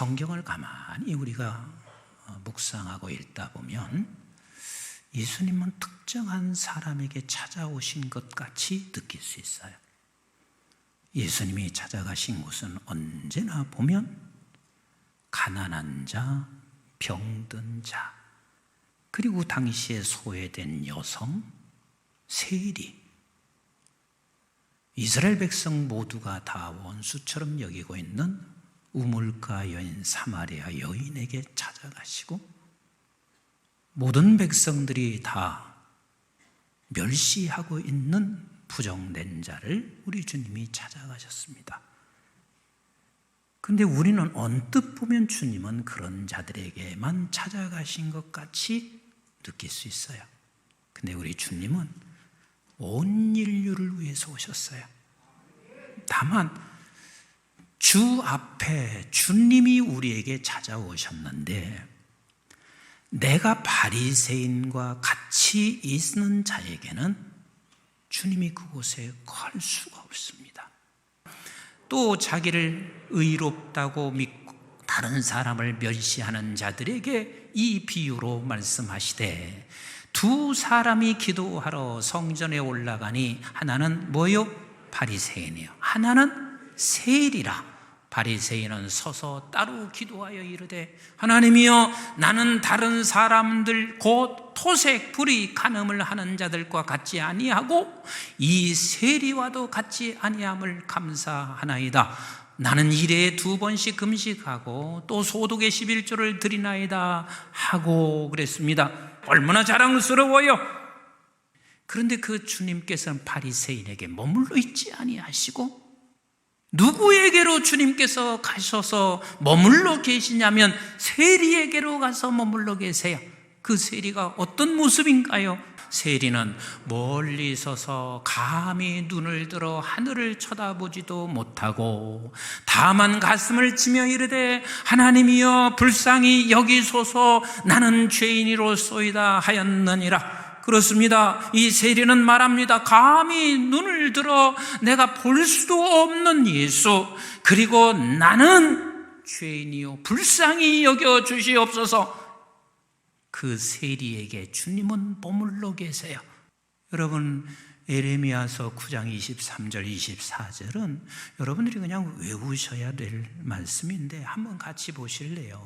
성경을 가만히 우리가 어, 묵상하고 읽다 보면 예수님은 특정한 사람에게 찾아오신 것 같이 느낄 수 있어요. 예수님이 찾아가신 곳은 언제나 보면 가난한 자, 병든 자, 그리고 당시에 소외된 여성, 세리, 이스라엘 백성 모두가 다 원수처럼 여기고 있는 우물가 여인 사마리아 여인에게 찾아가시고 모든 백성들이 다 멸시하고 있는 부정된 자를 우리 주님이 찾아가셨습니다. 근데 우리는 언뜻 보면 주님은 그런 자들에게만 찾아가신 것 같이 느낄 수 있어요. 근데 우리 주님은 온 인류를 위해서 오셨어요. 다만 주 앞에 주님이 우리에게 찾아오셨는데 내가 바리새인과 같이 있는 자에게는 주님이 그곳에 갈 수가 없습니다. 또 자기를 의롭다고 믿고 다른 사람을 멸시하는 자들에게 이 비유로 말씀하시되 두 사람이 기도하러 성전에 올라가니 하나는 뭐요? 바리새인이요. 하나는 세일이라. 바리새인은 서서 따로 기도하여 이르되 하나님이여 나는 다른 사람들 곧 토색 불이 간음을 하는 자들과 같지 아니하고 이 세리와도 같지 아니함을 감사하나이다. 나는 일에 두 번씩 금식하고 또 소득의 11조를 드리나이다 하고 그랬습니다. 얼마나 자랑스러워요. 그런데 그 주님께서는 바리새인에게 머물러 있지 아니하시고 누구에게로 주님께서 가셔서 머물러 계시냐면 세리에게로 가서 머물러 계세요. 그 세리가 어떤 모습인가요? 세리는 멀리 서서 감히 눈을 들어 하늘을 쳐다보지도 못하고 다만 가슴을 치며 이르되 하나님이여 불쌍히 여기소서 나는 죄인이로소이다 하였느니라 그렇습니다. 이 세리는 말합니다. 감히 눈을 들어 내가 볼 수도 없는 예수, 그리고 나는 죄인이요. 불쌍히 여겨 주시옵소서. 그 세리에게 주님은 머물러 계세요. 여러분, 에레미야서 9장 23절 24절은 여러분들이 그냥 외우셔야 될 말씀인데 한번 같이 보실래요?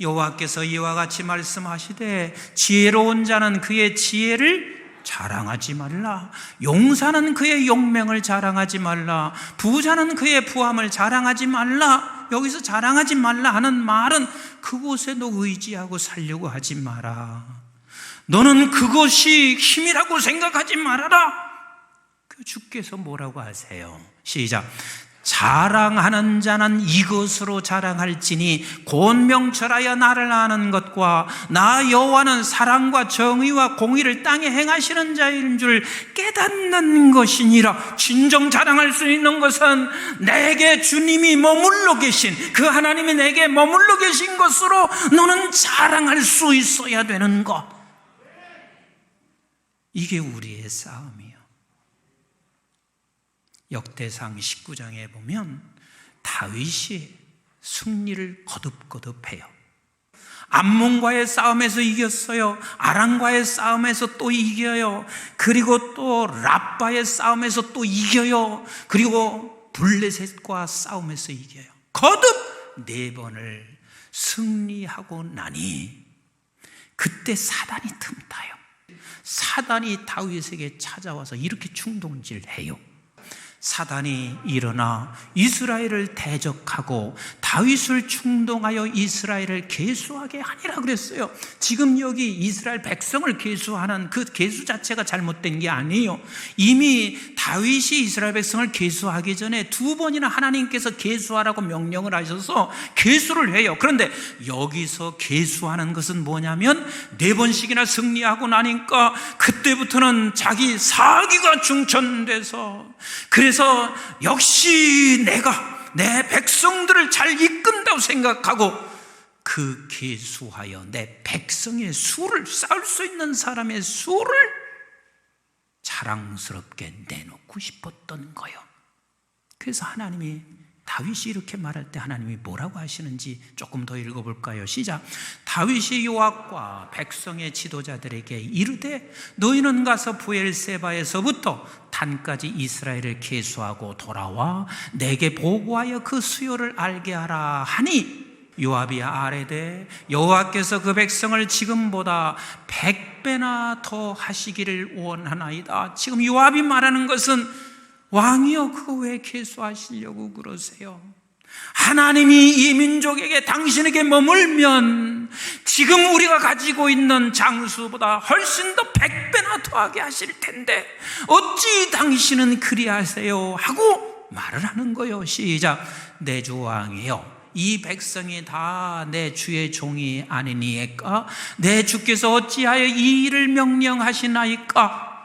여호와께서 이와 같이 말씀하시되 지혜로운 자는 그의 지혜를 자랑하지 말라. 용사는 그의 용맹을 자랑하지 말라. 부자는 그의 부함을 자랑하지 말라. 여기서 자랑하지 말라 하는 말은 그곳에 너 의지하고 살려고 하지 마라. 너는 그것이 힘이라고 생각하지 말아라. 그 주께서 뭐라고 하세요? 시작. 자랑하는 자는 이것으로 자랑할지니 곤명철하여 나를 아는 것과 나 여호와는 사랑과 정의와 공의를 땅에 행하시는 자인 줄 깨닫는 것이니라 진정 자랑할 수 있는 것은 내게 주님이 머물러 계신 그 하나님이 내게 머물러 계신 것으로 너는 자랑할 수 있어야 되는 것 이게 우리의 싸움이에요 역대상 19장에 보면 다윗이 승리를 거듭거듭해요. 암몬과의 싸움에서 이겼어요. 아랑과의 싸움에서 또 이겨요. 그리고 또 라빠의 싸움에서 또 이겨요. 그리고 블레셋과 싸움에서 이겨요. 거듭 네 번을 승리하고 나니 그때 사단이 틈타요. 사단이 다윗에게 찾아와서 이렇게 충동질해요. 사단이 일어나 이스라엘을 대적하고 다윗을 충동하여 이스라엘을 계수하게 하니라 그랬어요. 지금 여기 이스라엘 백성을 계수하는 그 계수 자체가 잘못된 게 아니에요. 이미 다윗이 이스라엘 백성을 계수하기 전에 두 번이나 하나님께서 계수하라고 명령을 하셔서 계수를 해요. 그런데 여기서 계수하는 것은 뭐냐면 네 번씩이나 승리하고 나니까 그때부터는 자기 사기가 중천돼서 그래서 그래서 역시 내가 내 백성들을 잘 이끈다고 생각하고 그 계수하여 내 백성의 수를 쌓을 수 있는 사람의 수를 자랑스럽게 내놓고 싶었던 거요. 그래서 하나님이 다윗이 이렇게 말할 때 하나님이 뭐라고 하시는지 조금 더 읽어볼까요? 시작. 다윗이 요압과 백성의 지도자들에게 이르되 너희는 가서 부엘세바에서부터 단까지 이스라엘을 계수하고 돌아와 내게 보고하여 그 수요를 알게 하라 하니 요압이 아래되 여호와께서 그 백성을 지금보다 백배나 더 하시기를 원하나이다. 지금 요압이 말하는 것은 왕이여 그거 왜 계수하시려고 그러세요? 하나님이 이 민족에게 당신에게 머물면 지금 우리가 가지고 있는 장수보다 훨씬 더 백배나 더하게 하실 텐데 어찌 당신은 그리하세요? 하고 말을 하는 거요. 시작. 내 주 왕이여. 이 백성이 다 내 주의 종이 아니니까 내 주께서 어찌하여 이 일을 명령하시나이까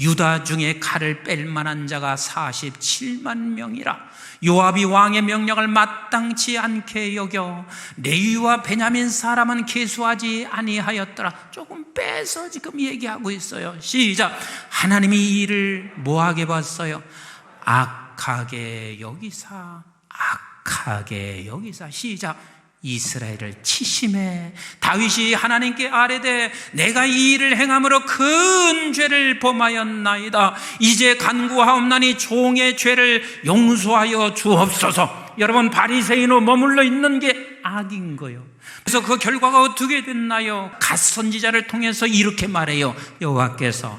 유다 중에 칼을 뺄 만한 자가 47만 명이라. 요압이 왕의 명령을 마땅치 않게 여겨 레위와 베냐민 사람은 계수하지 아니하였더라. 조금 빼서 지금 얘기하고 있어요. 시작. 하나님이 이 일을 뭐하게 봤어요? 악하게 여기사 악하게 여기사. 시작 이스라엘을 치심해. 다윗이 하나님께 아뢰되 내가 이 일을 행함으로 큰 죄를 범하였나이다. 이제 간구하옵나니 종의 죄를 용서하여 주옵소서. 여러분 바리새인으로 머물러 있는 게 악인 거요. 그래서 그 결과가 어떻게 됐나요? 갓 선지자를 통해서 이렇게 말해요. 여호와께서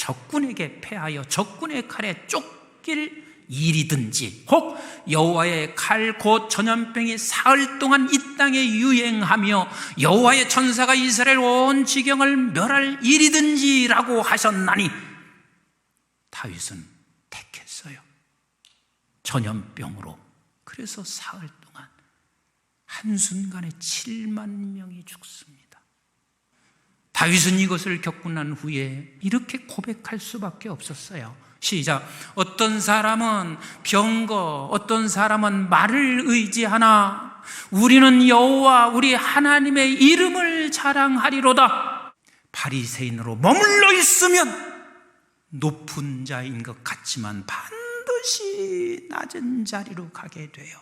적군에게 패하여 적군의 칼에 쫓길 일이든지 혹 여호와의 칼 곧 전염병이 사흘 동안 이 땅에 유행하며 여호와의 천사가 이스라엘 온 지경을 멸할 일이든지라고 하셨나니 다윗은 택했어요. 전염병으로 그래서 사흘 동안 한순간에 7만 명이 죽습니다. 다윗은 이것을 겪고 난 후에 이렇게 고백할 수밖에 없었어요. 시작. 어떤 사람은 병거, 어떤 사람은 말을 의지하나 우리는 여호와 우리 하나님의 이름을 자랑하리로다. 바리새인으로 머물러 있으면 높은 자인 것 같지만 반드시 낮은 자리로 가게 돼요.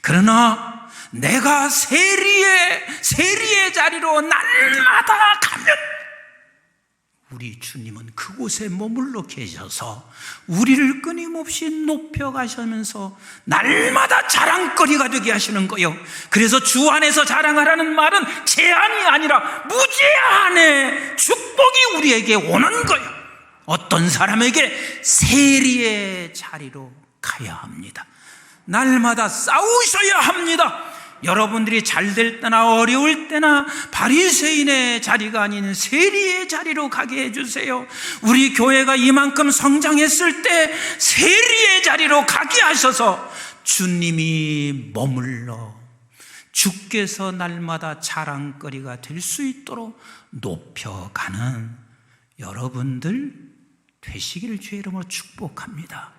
그러나 내가 세리의 세리의 자리로 날마다 가면 우리 주님은 그곳에 머물러 계셔서 우리를 끊임없이 높여 가시면서 날마다 자랑거리가 되게 하시는 거예요. 그래서 주 안에서 자랑하라는 말은 제한이 아니라 무제한의 축복이 우리에게 오는 거예요. 어떤 사람에게 세리의 자리로 가야 합니다. 날마다 싸우셔야 합니다. 여러분들이 잘 될 때나 어려울 때나 바리새인의 자리가 아닌 세리의 자리로 가게 해주세요. 우리 교회가 이만큼 성장했을 때 세리의 자리로 가게 하셔서 주님이 머물러 주께서 날마다 자랑거리가 될 수 있도록 높여가는 여러분들 되시기를 주의 이름으로 축복합니다.